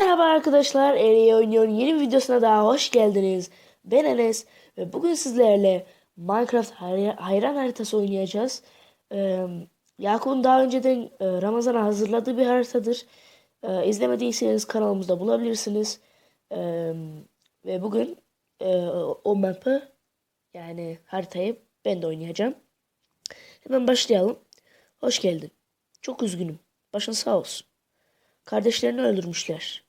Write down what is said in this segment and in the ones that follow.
Merhaba arkadaşlar, Eriye Oynuyor'un yeni videosuna daha hoş geldiniz. Ben Enes ve bugün sizlerle Minecraft hay- hayran haritası oynayacağız. Ee, Yakup'un daha önceden e, Ramazan'a hazırladığı bir haritadır. Ee, izlemediyseniz kanalımızda bulabilirsiniz. Ee, ve bugün e, o map'ı yani haritayı ben de oynayacağım. Hemen başlayalım. Hoş geldin. Çok üzgünüm. Başın sağ olsun. Kardeşlerini öldürmüşler.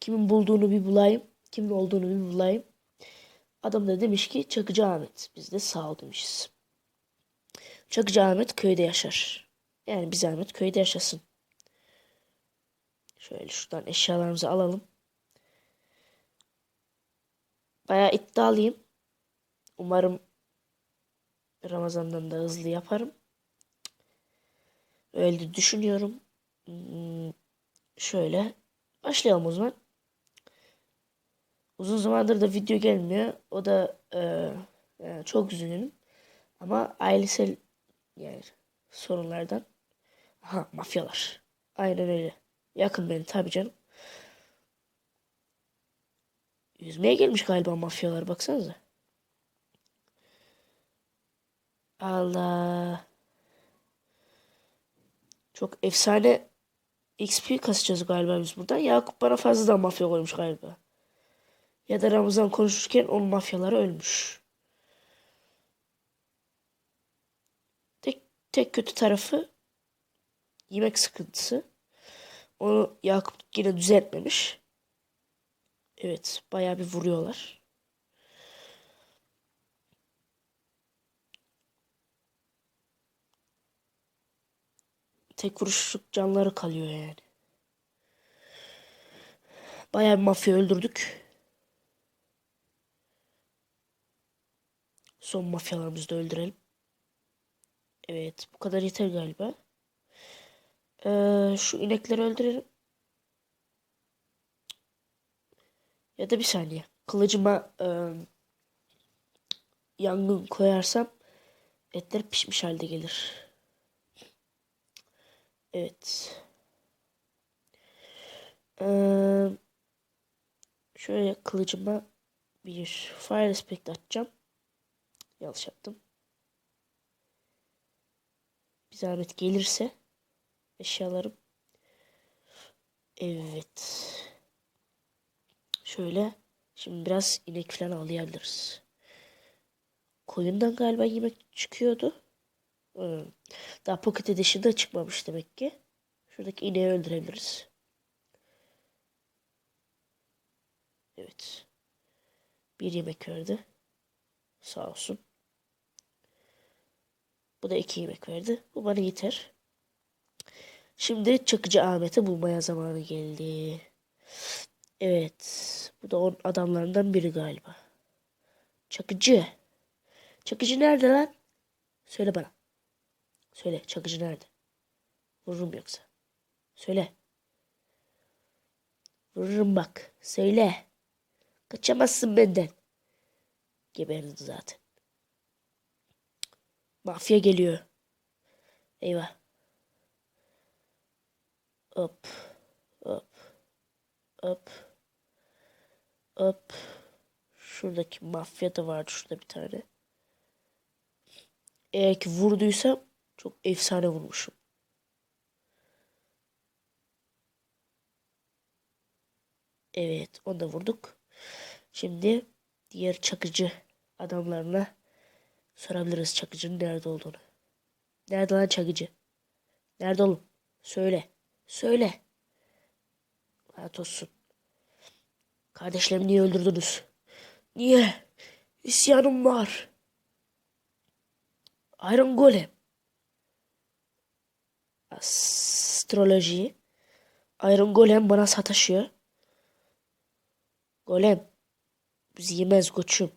Kimin bulduğunu bir bulayım. Kimin olduğunu bir bulayım. Adam da demiş ki Çakıcı Ahmet. Biz de sağ ol demişiz. Çakıcı Ahmet köyde yaşar. Yani biz Ahmet köyde yaşasın. Şöyle şuradan eşyalarımızı alalım. Bayağı iddialıyım. Umarım Ramazan'dan da hızlı yaparım. Öyle düşünüyorum. Hmm, Şöyle başlayalım o zaman. Uzun zamandır da video gelmiyor. O da e, yani çok üzgünüm. Ama ailesel yani sorunlardan. Aha mafyalar. Aynen öyle. Yakın beni tabii canım. Yüzmeye gelmiş galiba mafyalar baksanıza. Allah. Çok efsane XP kasacağız galiba biz buradan. Yakup bana fazladan mafya koymuş galiba. Ya da Ramazan konuşurken onun mafyaları ölmüş. Tek, tek kötü tarafı yemek sıkıntısı. Onu Yakup yine düzeltmemiş. Evet bayağı bir vuruyorlar. Tek vuruşluk canları kalıyor yani. Bayağı bir mafya öldürdük. Son mafyalarımızı da öldürelim. Evet bu kadar yeter galiba. Ee, şu inekleri öldürelim. Ya da bir saniye. Kılıcıma e, yangın koyarsam etler pişmiş halde gelir. Evet. Ee, şöyle kılıcıma bir fire respect atacağım. Yanlış yaptım. Bir zahmet gelirse eşyalarım. Evet. Şöyle şimdi biraz inek falan avlayabiliriz. Koyundan galiba yemek çıkıyordu. Hmm. Daha Pocket Edition'da çıkmamış demek ki. Şuradaki ineği öldürebiliriz. Evet. Bir yemek verdi. Sağ olsun. Bu da iki yemek verdi. Bu bana yeter. Şimdi Çakıcı Ahmet'i bulmaya zamanı geldi. Evet. Bu da onun adamlarından biri galiba. Çakıcı. Çakıcı nerede lan? Söyle bana. Söyle çakıcı nerede? Vururum yoksa. Söyle. Vururum bak. Söyle. Kaçamazsın benden. Geberdin zaten. Mafya geliyor. Eyvah. Hop. Hop. Hop. Hop. Şuradaki mafya da vardı şurada bir tane. Eğer ki vurduysam çok efsane vurmuşum. Evet onu da vurduk. Şimdi diğer çakıcı adamlarına sorabiliriz çakıcının nerede olduğunu. Nerede lan çakıcı? Nerede oğlum? Söyle. Söyle. Lanet olsun. Kardeşlerimi niye öldürdünüz? Niye? İsyanım var. Iron Golem. Astroloji. Iron Golem bana sataşıyor. Golem. Bizi yemez koçum.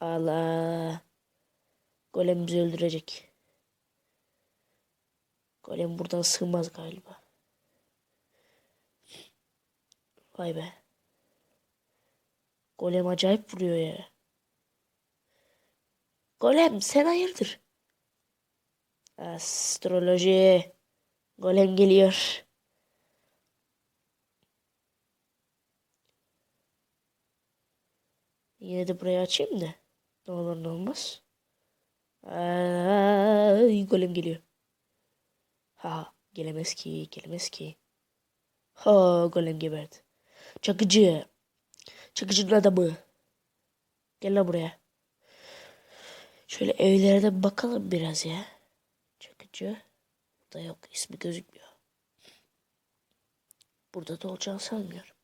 Allah. Golem bizi öldürecek. Golem buradan sığmaz galiba. Vay be. Golem acayip vuruyor ya. Golem sen hayırdır? Astroloji. Golem geliyor. Yine de burayı açayım da. Ne olur ne olmaz. Ay, golem geliyor. Ha gelemez ki gelemez ki. Ha golem geberdi. Çakıcı. Çakıcının adamı. Gel lan buraya. Şöyle evlere de bakalım biraz ya. Çakıcı. Burada yok. ismi gözükmüyor. Burada da olacağını sanmıyorum.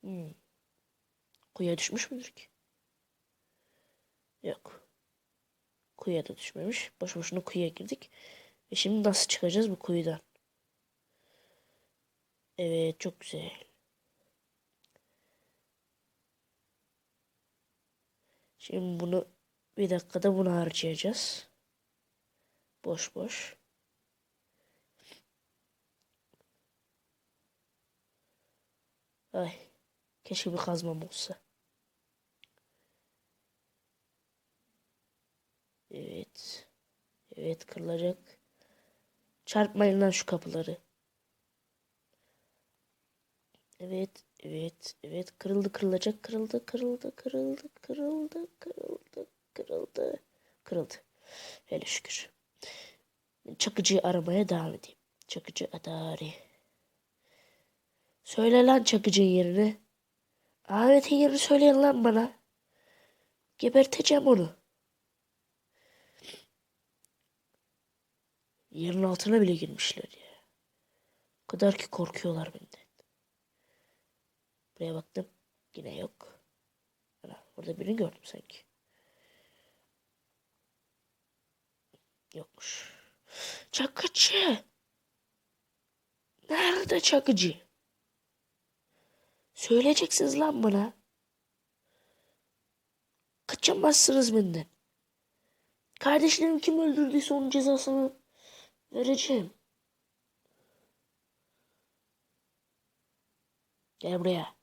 Hmm. Kuyuya düşmüş müdür ki? Yok. Kuyuya da düşmemiş. Boş boşuna kuyuya girdik. Ve şimdi nasıl çıkacağız bu kuyudan? Evet çok güzel. Şimdi bunu bir dakikada bunu harcayacağız. Boş boş. Ay. Keşke bir kazmam olsa. Evet. Evet kırılacak. Çarpmayın lan şu kapıları. Evet, evet, evet. Kırıldı, kırılacak, kırıldı, kırıldı, kırıldı, kırıldı, kırıldı, kırıldı, kırıldı. Hele şükür. Çakıcıyı aramaya devam edeyim. Çakıcı Adari. Söyle lan Çakıcı'nın yerini. Ahmet'in yerini söyleyin lan bana. Geberteceğim onu. Yerin altına bile girmişler ya. O kadar ki korkuyorlar benden. Buraya baktım. Yine yok. Ana, orada birini gördüm sanki. Yokmuş. Çakıcı. Nerede çakıcı? Söyleyeceksiniz lan bana. Kaçamazsınız benden. Kardeşlerim kim öldürdüyse onun cezasını vereceğim. Gel buraya.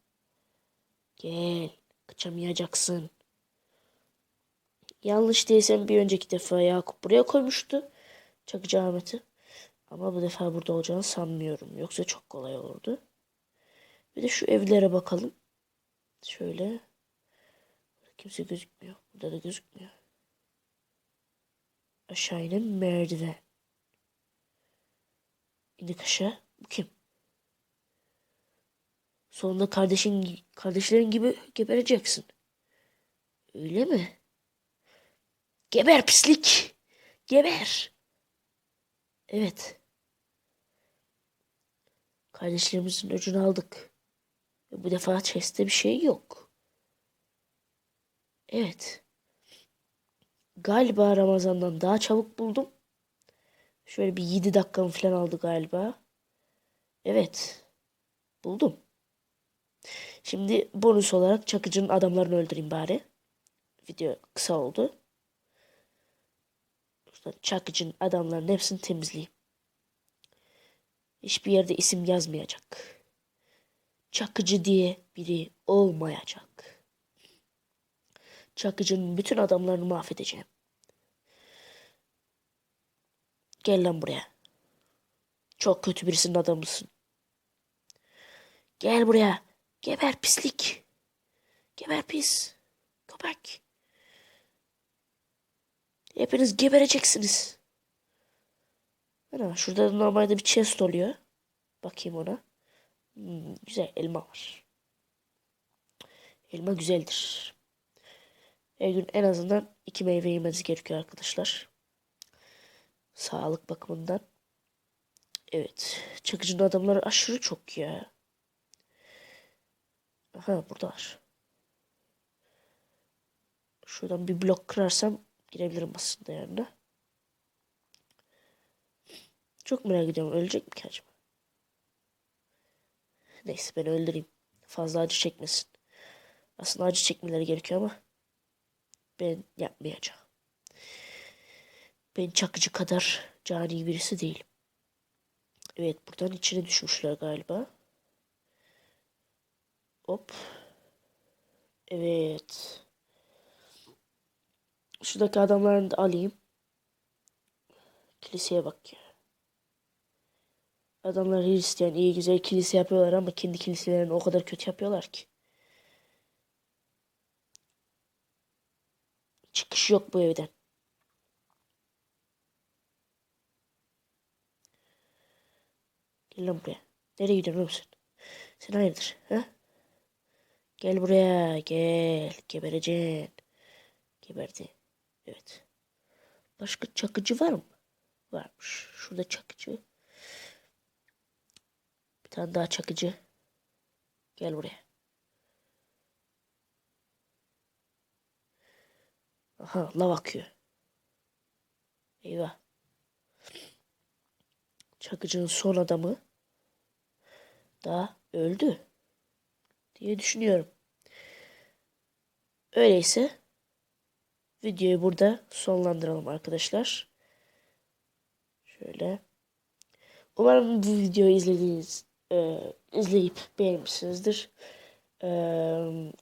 Gel. Kaçamayacaksın. Yanlış değilsem bir önceki defa Yakup buraya koymuştu. Çakıcı Ahmet'i. Ama bu defa burada olacağını sanmıyorum. Yoksa çok kolay olurdu. Bir de şu evlere bakalım. Şöyle. Kimse gözükmüyor. Burada da gözükmüyor. Aşağı inen merdiven. İndik aşağı. Bu kim? Sonunda kardeşin kardeşlerin gibi gebereceksin. Öyle mi? Geber pislik. Geber. Evet. Kardeşlerimizin öcünü aldık. Ve bu defa chest'te bir şey yok. Evet. Galiba Ramazan'dan daha çabuk buldum. Şöyle bir 7 dakikamı falan aldı galiba. Evet. Buldum. Şimdi bonus olarak Çakıcı'nın adamlarını öldüreyim bari. Video kısa oldu. Şuradan Çakıcı'nın adamlarının hepsini temizleyeyim. Hiçbir yerde isim yazmayacak. Çakıcı diye biri olmayacak. Çakıcı'nın bütün adamlarını mahvedeceğim. Gel lan buraya. Çok kötü birisinin adamısın. Gel buraya. Geber pislik. Geber pis. Köpek. Hepiniz gebereceksiniz. Ana, şurada normalde bir chest oluyor. Bakayım ona. Hmm, güzel elma var. Elma güzeldir. Her gün en azından iki meyve yemeniz gerekiyor arkadaşlar. Sağlık bakımından. Evet. Çakıcının adamları aşırı çok ya. Aha burada var. Şuradan bir blok kırarsam girebilirim aslında yanına. Çok merak ediyorum. Ölecek mi ki acaba? Neyse ben öldüreyim. Fazla acı çekmesin. Aslında acı çekmeleri gerekiyor ama ben yapmayacağım. Ben çakıcı kadar cani birisi değilim. Evet buradan içine düşmüşler galiba. Hop. Evet. Şuradaki adamlarını da alayım. Kiliseye bak ya. Adamlar Hristiyan iyi güzel kilise yapıyorlar ama kendi kiliselerini o kadar kötü yapıyorlar ki. Çıkış yok bu evden. Gel lan buraya. Nereye gidiyorsun sen? Sen hayırdır? Ha? Gel buraya. Gel. Gebereceksin. Geberdi. Evet. Başka çakıcı var mı? Varmış. Şurada çakıcı. Bir tane daha çakıcı. Gel buraya. Aha lav akıyor. Eyvah. Çakıcının son adamı da öldü diye düşünüyorum. Öyleyse videoyu burada sonlandıralım arkadaşlar. Şöyle. Umarım bu videoyu izlediğiniz e, izleyip beğenmişsinizdir. E,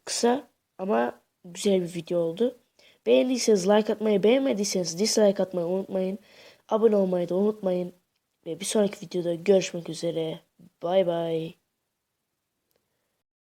kısa ama güzel bir video oldu. Beğendiyseniz like atmayı, beğenmediyseniz dislike atmayı unutmayın. Abone olmayı da unutmayın. Ve bir sonraki videoda görüşmek üzere. Bay bay.